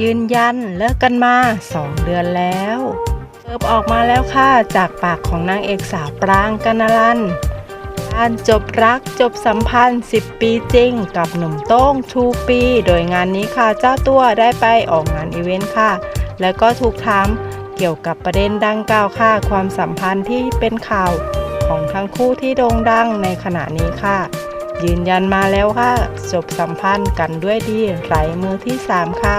ยืนยันเลิกกันมา 2 เดือนแล้วเปิบออกมาแล้วค่ะ จากปากของนางเอกสาวปรางกนลันการจบรักจบสัมพันธ์ 10 ปีจริง กับหนุ่มโต้งทูปี โดยงานนี้ค่ะเจ้าตัวได้ไปออกงานอีเวนต์ค่ะ แล้วก็ถูกถามเกี่ยวกับประเด็นดังกล่าวค่ะ ความสัมพันธ์ที่เป็นข่าวของทั้งคู่ที่โด่งดังในขณะนี้ค่ะ ยืนยันมาแล้วค่ะ จบสัมพันธ์กันด้วยดีไร้มือที่ 3 ค่ะ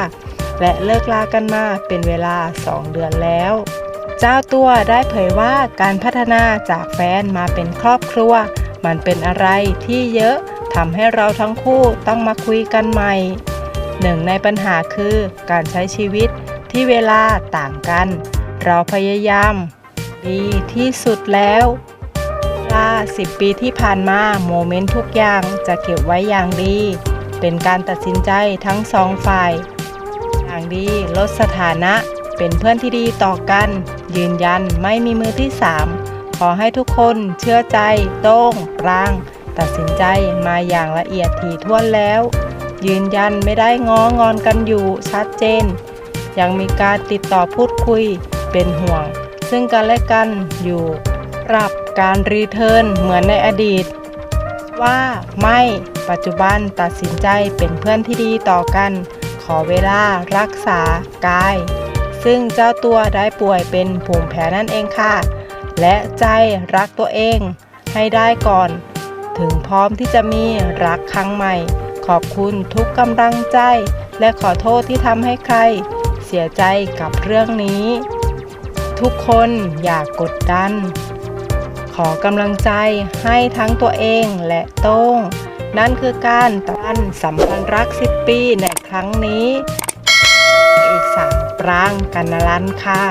และเลิกลากันมาเป็นเวลา 2 เดือนแล้ว เจ้าตัวได้เผยว่าการพัฒนาจากแฟนมาเป็นครอบครัว มันเป็นอะไรที่เยอะทำให้เราทั้งคู่ต้องมาคุยกันใหม่หนึ่งในปัญหาคือการใช้ชีวิตที่เวลาต่างกัน เราพยายาม ดีที่สุดแล้วเวลา10 ปีที่ผ่านมาโมเมนต์ทุกอย่างจะเก็บไว้อย่างดี เป็นการตัดสินใจทั้งสองฝ่ายางดีลดสถานะ เป็นเพื่อนที่ดีต่อกัน ยืนยันไม่มีมือที่ 3 ขอให้ทุกคนเชื่อใจ โต้งปราง ตัดสินใจมาอย่างละเอียดถี่ถ้วนแล้ว ยืนยันไม่ได้ง้องอนกันอยู่ชัดเจน ยังมีการติดต่อพูดคุยเป็นห่วง ซึ่งกันและกันอยู่ปรับการรีเทิร์นเหมือนในอดีต ว่าไม่ปัจจุบันตัดสินใจเป็นเพื่อนที่ดีต่อกัน ขอเวลารักษากาย ซึ่งเจ้าตัวได้ป่วยเป็นภูมิแพ้นั่นเองค่ะ และใจรักตัวเองให้ได้ก่อน ถึงพร้อมที่จะมีรักครั้งใหม่ ขอบคุณทุกกำลังใจ และขอโทษที่ทำให้ใคร เสียใจกับเรื่องนี้ ทุกคนอย่ากกดดัน ขอกำลังใจให้ทั้งตัวเองและโต้งนั่นคือการตันสัมพันธ์รัก 10 ปีใน รั้งนี้เอกสาวปรางกันนลันค่ะ